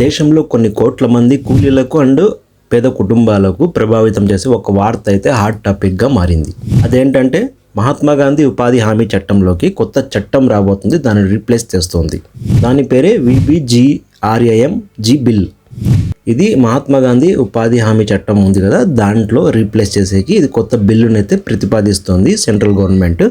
దేశంలో కొన్ని కోట్ల మంది కూలీలకు అండ్ పేద కుటుంబాలకు ప్రభావితం చేసే ఒక వార్త అయితే హాట్ టాపిక్గా మారింది. అదేంటంటే మహాత్మా గాంధీ ఉపాధి హామీ చట్టంలోకి కొత్త చట్టం రాబోతుంది దాన్ని రీప్లేస్ చేస్తోంది. దాని పేరే విబిజిఆర్ఏఎం జి బిల్. ఇది మహాత్మా గాంధీ ఉపాధి హామీ చట్టం ఉంది కదా దాంట్లో రీప్లేస్ చేసేకి ఇది కొత్త బిల్లును అయితే ప్రతిపాదిస్తోంది సెంట్రల్ గవర్నమెంట్.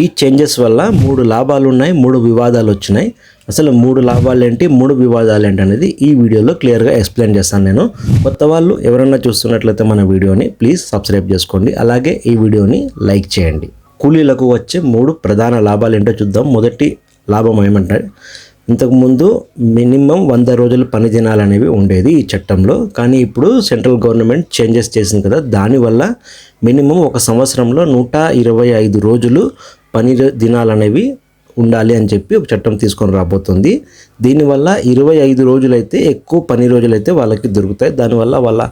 ఈ చేంజెస్ వల్ల మూడు లాభాలు ఉన్నాయి మూడు వివాదాలు వచ్చినాయి. అసలు మూడు లాభాలు ఏంటి మూడు వివాదాలు ఏంటి అనేది ఈ వీడియోలో క్లియర్గా ఎక్స్ప్లెయిన్ చేస్తాను నేను. కొత్త వాళ్ళు ఎవరైనా చూస్తున్నట్లయితే మన వీడియోని ప్లీజ్ సబ్స్క్రైబ్ చేసుకోండి. అలాగే ఈ వీడియోని లైక్ చేయండి. కూలీలకు వచ్చే మూడు ప్రధాన లాభాలు ఏంటో చూద్దాం. మొదటి లాభం ఏమంటే ఇంతకుముందు మినిమం వంద రోజులు పని దినాలనేవి ఉండేది ఈ చట్టంలో. కానీ ఇప్పుడు సెంట్రల్ గవర్నమెంట్ చేంజెస్ చేసింది కదా దానివల్ల మినిమం ఒక సంవత్సరంలో నూట ఇరవై ఐదు రోజులు పని దినాలనేవి ఉండాలి అని చెప్పి ఒక చట్టం తీసుకొని రాబోతుంది. దీనివల్ల ఇరవై ఐదు రోజులైతే ఎక్కువ పని రోజులైతే వాళ్ళకి దొరుకుతాయి. దానివల్ల వాళ్ళ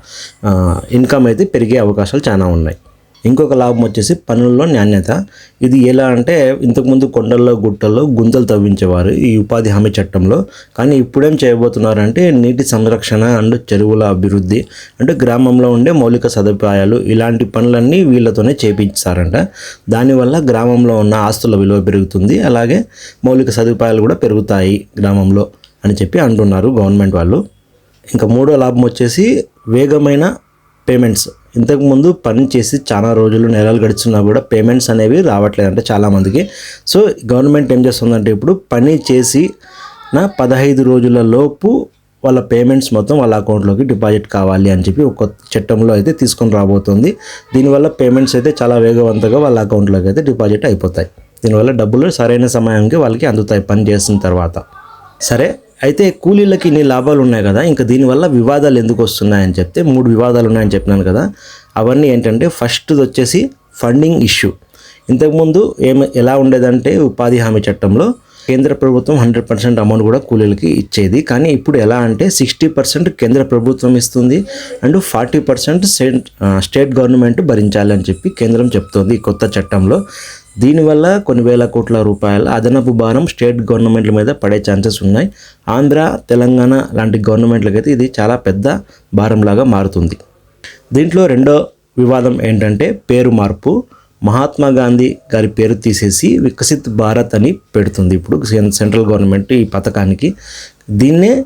ఇన్కమ్ అయితే పెరిగే అవకాశాలు చాలా ఉన్నాయి. ఇంకొక లాభం వచ్చేసి పనుల్లో నాణ్యత. ఇది ఎలా అంటే ఇంతకుముందు కొండల్లో గుట్టల్లో గుంతలు తవ్వించేవారు ఈ ఉపాధి హామీ చట్టంలో. కానీ ఇప్పుడేం చేయబోతున్నారంటే నీటి సంరక్షణ అండ్ చెరువుల అభివృద్ధి అంటే గ్రామంలో ఉండే మౌలిక సదుపాయాలు ఇలాంటి పనులన్నీ వీళ్ళతోనే చేపించారంట. దానివల్ల గ్రామంలో ఉన్న ఆస్తుల విలువ పెరుగుతుంది. అలాగే మౌలిక సదుపాయాలు కూడా పెరుగుతాయి గ్రామంలో అని చెప్పి అంటున్నారు గవర్నమెంట్ వాళ్ళు. ఇంకా మూడో లాభం వచ్చేసి వేగమైన పేమెంట్స్. ఇంతకుముందు పని చేసి చాలా రోజులు నెలలు గడుచున్నా కూడా పేమెంట్స్ అనేవి రావట్లేదు అంటే చాలామందికి సో గవర్నమెంట్ ఏం చేస్తుందంటే ఇప్పుడు పని చేసి నా పదహైదు రోజుల లోపు వాళ్ళ పేమెంట్స్ మొత్తం వాళ్ళ అకౌంట్లోకి డిపాజిట్ కావాలి అని చెప్పి ఒక చట్టంలో అయితే తీసుకొని రాబోతుంది. దీనివల్ల పేమెంట్స్ అయితే చాలా వేగవంతంగా వాళ్ళ అకౌంట్లోకి అయితే డిపాజిట్ అయిపోతాయి. దీనివల్ల డబ్బులు సరైన సమయానికి వాళ్ళకి అందుతాయి పని చేసిన తర్వాత. సరే? అయితే కూలీలకి ఇన్ని లాభాలు ఉన్నాయి కదా ఇంకా దీనివల్ల వివాదాలు ఎందుకు వస్తున్నాయని చెప్తే మూడు వివాదాలు ఉన్నాయని చెప్పినాను కదా అవన్నీ ఏంటంటే ఫస్ట్ వచ్చేసి ఫండింగ్ ఇష్యూ ఇంతకుముందు ఏమి ఎలా ఉండేదంటే ఉపాధి హామీ చట్టంలో కేంద్ర ప్రభుత్వం హండ్రెడ్ పర్సెంట్ అమౌంట్ కూడా కూలీలకి ఇచ్చేది కానీ ఇప్పుడు ఎలా అంటే సిక్స్టీ పర్సెంట్ కేంద్ర ప్రభుత్వం ఇస్తుంది and forty percent state government భరించాలి అని చెప్పి కేంద్రం చెప్తోంది ఈ కొత్త చట్టంలో. దీనివల్ల కొన్ని వేల కోట్ల రూపాయల అదనపు భారం స్టేట్ గవర్నమెంట్ల మీద పడే ఛాన్సెస్ ఉన్నాయి. ఆంధ్ర తెలంగాణ లాంటి గవర్నమెంట్లకి అయితే ఇది చాలా పెద్ద భారంలాగా మారుతుంది. దీంట్లో రెండో వివాదం ఏంటంటే పేరు మార్పు. మహాత్మా గాంధీ గారి పేరు తీసేసి వికసిత్ భారత్ అని పెడుతుంది. ఇప్పుడు సెంట్రల్ గవర్నమెంట్ ఈ పథకానికి. దీన్నే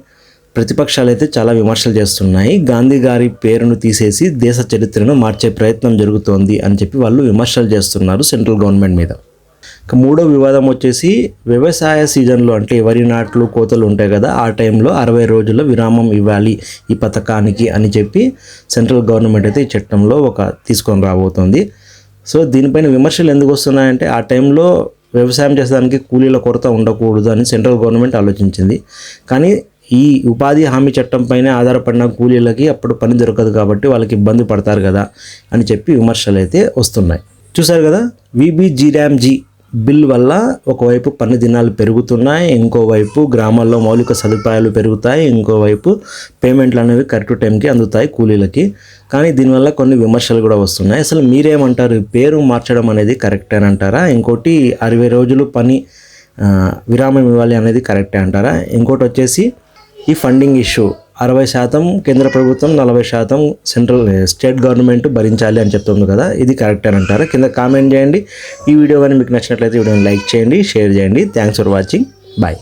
ప్రతిపక్షాలు అయితే చాలా విమర్శలు చేస్తున్నాయి. గాంధీ గారి పేరును తీసేసి దేశ చరిత్రను మార్చే ప్రయత్నం జరుగుతోంది అని చెప్పి వాళ్ళు విమర్శలు చేస్తున్నారు సెంట్రల్ గవర్నమెంట్ మీద. ఇక మూడో వివాదం వచ్చేసి వ్యవసాయ సీజన్లో అంటే వరి నాట్లు కోతలు ఉంటాయి కదా ఆ టైంలో అరవై రోజుల విరామం ఇవ్వాలి ఈ పథకానికి అని చెప్పి సెంట్రల్ గవర్నమెంట్ అయితే ఈ చట్టంలో ఒక తీసుకొని రాబోతోంది. సో దీనిపైన విమర్శలు ఎందుకు వస్తున్నాయంటే ఆ టైంలో వ్యవసాయం చేసేదానికి కూలీల కొరత ఉండకూడదు అని సెంట్రల్ గవర్నమెంట్ ఆలోచించింది. కానీ ఈ ఉపాధి హామీ చట్టం పైన ఆధారపడిన కూలీలకి అప్పుడు పని దొరకదు కాబట్టి వాళ్ళకి ఇబ్బంది పడతారు కదా అని చెప్పి విమర్శలు అయితే వస్తున్నాయి. చూసారు కదా? విబిజిరామ్జీ బిల్ వల్ల ఒకవైపు పని దినాలు పెరుగుతున్నాయి ఇంకోవైపు గ్రామాల్లో మౌలిక సదుపాయాలు పెరుగుతాయి ఇంకోవైపు పేమెంట్లు అనేవి కరెక్ట్ టైంకి అందుతాయి కూలీలకి. కానీ దీనివల్ల కొన్ని విమర్శలు కూడా వస్తున్నాయి. అసలు మీరేమంటారు? పేరు మార్చడం అనేది కరెక్టే అంటారా? ఇంకోటి అరవై రోజులు పని విరామం ఇవ్వాలి అనేది కరెక్టే అంటారా? ఇంకోటి వచ్చేసి ఈ ఫండింగ్ ఇష్యూ అరవై శాతం కేంద్ర ప్రభుత్వం నలభై శాతం సెంట్రల్ స్టేట్ గవర్నమెంట్ భరించాలి అని చెప్తుంది కదా? ఇది కరెక్ట్ అని అంటారా? కింద కామెంట్ చేయండి. ఈ వీడియో కానీ మీకు నచ్చినట్లయితే వీడియోని లైక్ చేయండి షేర్ చేయండి. Thanks for watching bye